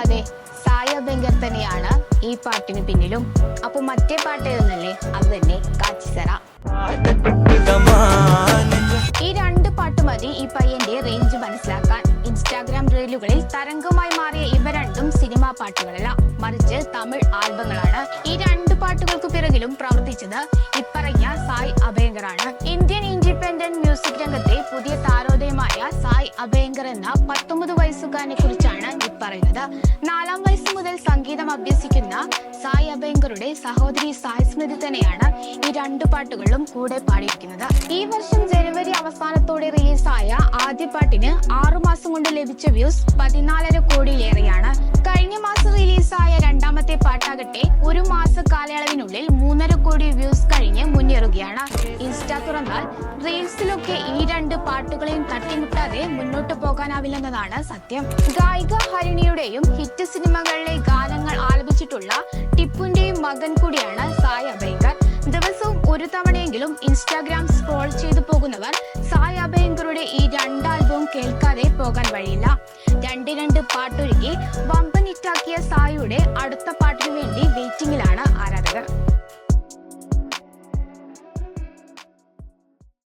അതെ സായ ബെങ്കർ തന്നെയാണ് ഈ പാട്ടിന് പിന്നിലും. അപ്പൊ മറ്റേ പാട്ട് ഏതെന്നല്ലേ? അത് തന്നെ കാച്ചിസറ ഈ രണ്ട് പാട്ട് മതി ഈ പയ്യന്റെ റേഞ്ച് മനസ്സിലാക്കാൻ. ഇൻസ്റ്റാഗ്രാം റീലുകളിൽ തരംഗമായി മാറിയ ഇവ രണ്ടും സിനിമാ പാട്ടുകളല്ല. മറിച്ച് തമിഴ് ആൽബങ്ങളാണ്. ഈ രണ്ട് പിറകിലും പ്രവർത്തിച്ചത് ഇപ്പറഞ്ഞ സായ് അഭയങ്കറാണ്. ഇന്ത്യൻ ഇൻഡിപെൻഡന്റ് മ്യൂസിക് രംഗത്തെ പുതിയ താരോദയമായ സായ് അഭയങ്കർ എന്ന പത്തൊമ്പത് വയസ്സുകാരനെ കുറിച്ചാണ് ഇപ്പറയുന്നത്. നാലാം വയസ്സ് മുതൽ സംഗീതം അഭ്യസിക്കുന്ന സായ് അഭയങ്കറുടെ സഹോദരി സായ് സ്മൃതി തന്നെയാണ് ഈ രണ്ടു പാട്ടുകളിലും കൂടെ പാടിയിരിക്കുന്നത്. ഈ വർഷം ജനുവരി അവസാനത്തോടെ റിലീസായ ആദ്യ പാട്ടിന് ആറു മാസം കൊണ്ട് ലഭിച്ച വ്യൂസ് പതിനാലര കോടിയിലേറെയാണ്. പാട്ടാകട്ടെ ഒരു മാസ കാലയളവിനുള്ളിൽ മൂന്നര കോടി വ്യൂസ് കഴിഞ്ഞ് മുന്നേറുകയാണ്. ഇൻസ്റ്റ തുറന്നാൽ റീൽസിലൊക്കെ ഈ രണ്ട് പാട്ടുകളെയും തട്ടിമുട്ടാതെ മുന്നോട്ട് പോകാനാവില്ലെന്നതാണ് സത്യം. ഗായിക ഹരിണിയുടെയും ഹിറ്റ് സിനിമകളിലെ ഗാനങ്ങൾ ആലപിച്ചിട്ടുള്ള ടിപ്പുന്റെയും മകൻ കൂടിയാണ് സായ് അഭയങ്കർ. ദിവസവും ഒരു തവണയെങ്കിലും ഇൻസ്റ്റാഗ്രാം സ്ക്രോൾ ചെയ്തു പോകുന്നവർ സായ് അഭയങ്കറുടെ ഈ രണ്ട് ആൽബവും കേൾക്കാതെ പോകാൻ വഴിയില്ല. രണ്ട് രണ്ട് പാട്ടൊരുക്കി